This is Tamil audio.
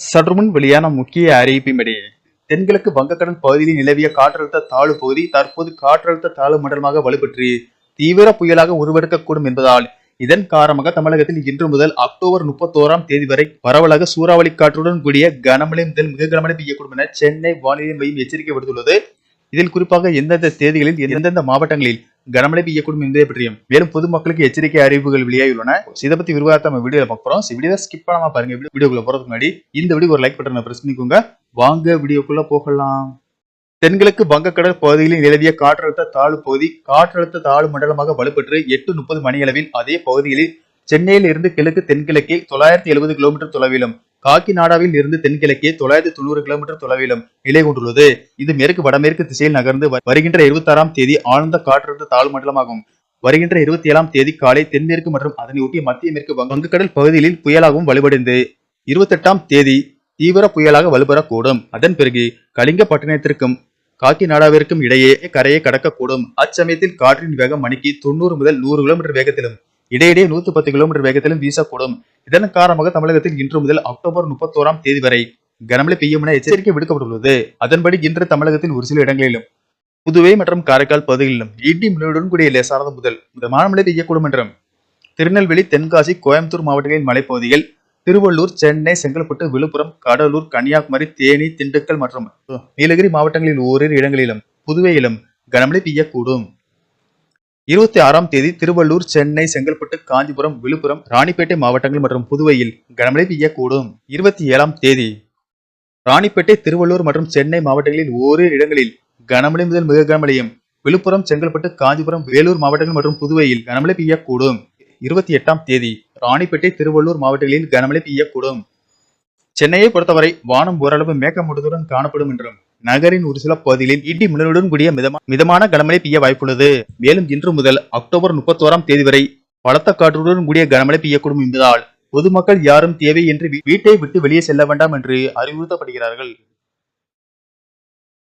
சற்றுமுன் வெளியான முக்கிய அறிவிப்பின்படி தென்கிழக்கு வங்கக்கடல் பகுதியில் நிலவிய காற்றழுத்த தாழ்வு பகுதி தற்போது காற்றழுத்த தாழ்வு மண்டலமாக வலுப்பெற்று தீவிர புயலாக உருவெடுக்கக்கூடும் என்பதால் இதன் காரணமாக தமிழகத்தில் இன்று முதல் அக்டோபர் முப்பத்தோராம் தேதி வரை பரவலாக சூறாவளி காற்றுடன் கூடிய கனமழை முதல் மிக கனமழை பெய்யக்கூடும் என சென்னை வானிலை மையம் எச்சரிக்கை விடுத்துள்ளது. இதில் குறிப்பாக எந்தெந்த தேதிகளில் எந்தெந்த மாவட்டங்களில் கனமழை பெய்யக்கூடும் என்பதை பற்றியும் மேலும் பொதுமக்களுக்கு எச்சரிக்கை அறிவிப்புகள் வெளியாகியுள்ளன. இதை பத்தி விரிவாக நம்ம வீடியோல பார்க்க போறோம். வீடியோ ஸ்கிப் பண்ணாம பாருங்க. வீடியோக்குள்ள போறதுக்கு முன்னாடி இந்த வீடியோ ஒரு லைக் பட்டனை பிரஸ் பண்ணிக்கோங்க. வாங்க வீடியோக்குள்ள போகலாம். தென்கிழக்கு வங்கக்கடல் பகுதிகளில் நிலவிய காற்றழுத்த தாழ்வு பகுதி காற்றழுத்த தாழ்வு மண்டலமாக வலுப்பெற்று எட்டு முப்பது மணியளவில் அதே பகுதிகளில் சென்னையில் இருந்து கிழக்கு தென்கிழக்கில் தொள்ளாயிரத்தி எழுபது கிலோமீட்டர் தொலைவிலும் காக்கிநாடாவில் இருந்து தென்கிழக்கே தொள்ளாயிரத்தி தொண்ணூறு கிலோமீட்டர் தொலைவிலும் நிலை கொண்டுள்ளது. இது மேற்கு வடமேற்கு திசையில் நகர்ந்து வருகின்ற இருபத்தி ஆறாம் தேதி ஆழ்ந்த காற்றழுத்த தாழ்வு மண்டலமாகும். வருகின்ற இருபத்தி ஏழாம் தேதி காலை தென்மேற்கு மற்றும் அதனை ஒட்டிய மத்திய மேற்கு வங்கக்கடல் பகுதிகளில் புயலாகவும் வலுவடைந்து இருபத்தெட்டாம் தேதி தீவிர புயலாக வலுப்பெறக்கூடும் அதன் பிறகு கலிங்கப்பட்டினத்திற்கும் காக்கிநாடாவிற்கும் இடையே கரையை கடக்கக்கூடும். அச்சமயத்தில் காற்றின் வேகம் மணிக்கு தொண்ணூறு முதல் நூறு கிலோமீட்டர் வேகத்திலும் இடையிடையே நூத்தி பத்து கிலோமீட்டர் வேகத்திலும் வீசக்கூடும். இதன் காரணமாக தமிழகத்தில் இன்று முதல் அக்டோபர் முப்பத்தோராம் தேதி வரை கனமழை பெய்யும் என எச்சரிக்கை விடுக்கப்பட்டுள்ளது. அதன்படி இன்று தமிழகத்தில் ஒரு சில இடங்களிலும் புதுவை மற்றும் காரைக்கால் பகுதிகளிலும் இடி மின்னலுடன் கூடிய லேசானது முதல் மிதமான மழை பெய்யக்கூடும் என்றும் திருநெல்வேலி தென்காசி கோயம்புத்தூர் மாவட்டங்களின் மலைப்பகுதிகள் திருவள்ளூர் சென்னை செங்கல்பட்டு விழுப்புரம் கடலூர் கன்னியாகுமரி தேனி திண்டுக்கல் மற்றும் நீலகிரி மாவட்டங்களில் ஓரிரு இடங்களிலும் புதுவையிலும் கனமழை பெய்யக்கூடும். இருபத்தி ஆறாம் தேதி திருவள்ளூர் சென்னை செங்கல்பட்டு காஞ்சிபுரம் விழுப்புரம் ராணிப்பேட்டை மாவட்டங்கள் மற்றும் புதுவையில் கனமழை பெய்யக்கூடும். இருபத்தி ஏழாம் தேதி ராணிப்பேட்டை திருவள்ளூர் மற்றும் சென்னை மாவட்டங்களில் ஓரிரு இடங்களில் கனமழை முதல் மிக கனமழையும் விழுப்புரம் செங்கல்பட்டு காஞ்சிபுரம் வேலூர் மாவட்டங்கள் மற்றும் புதுவையில் கனமழை பெய்யக்கூடும். இருபத்தி எட்டாம் தேதி ராணிப்பேட்டை திருவள்ளூர் மாவட்டங்களில் கனமழை பெய்யக்கூடும். சென்னையை பொறுத்தவரை வானம் ஓரளவு மேகமூட்டத்துடன் காணப்படும் என்றும் நகரின் ஒரு சில பகுதிகளில் இடி மின்னலுடன் கூடிய மிதமா- மிதமான கனமழை பெய்ய வாய்ப்புள்ளது. மேலும் இன்று முதல் அக்டோபர் முப்பத்தோராம் தேதி வரை பலத்த காற்றுடன் கூடிய கனமழை பெய்யக்கூடும் என்பதால் பொதுமக்கள் யாரும் தேவை என்று வீ- வீட்டை விட்டு வெளியே செல்ல வேண்டாம் என்று அறிவுறுத்தப்படுகிறார்கள்.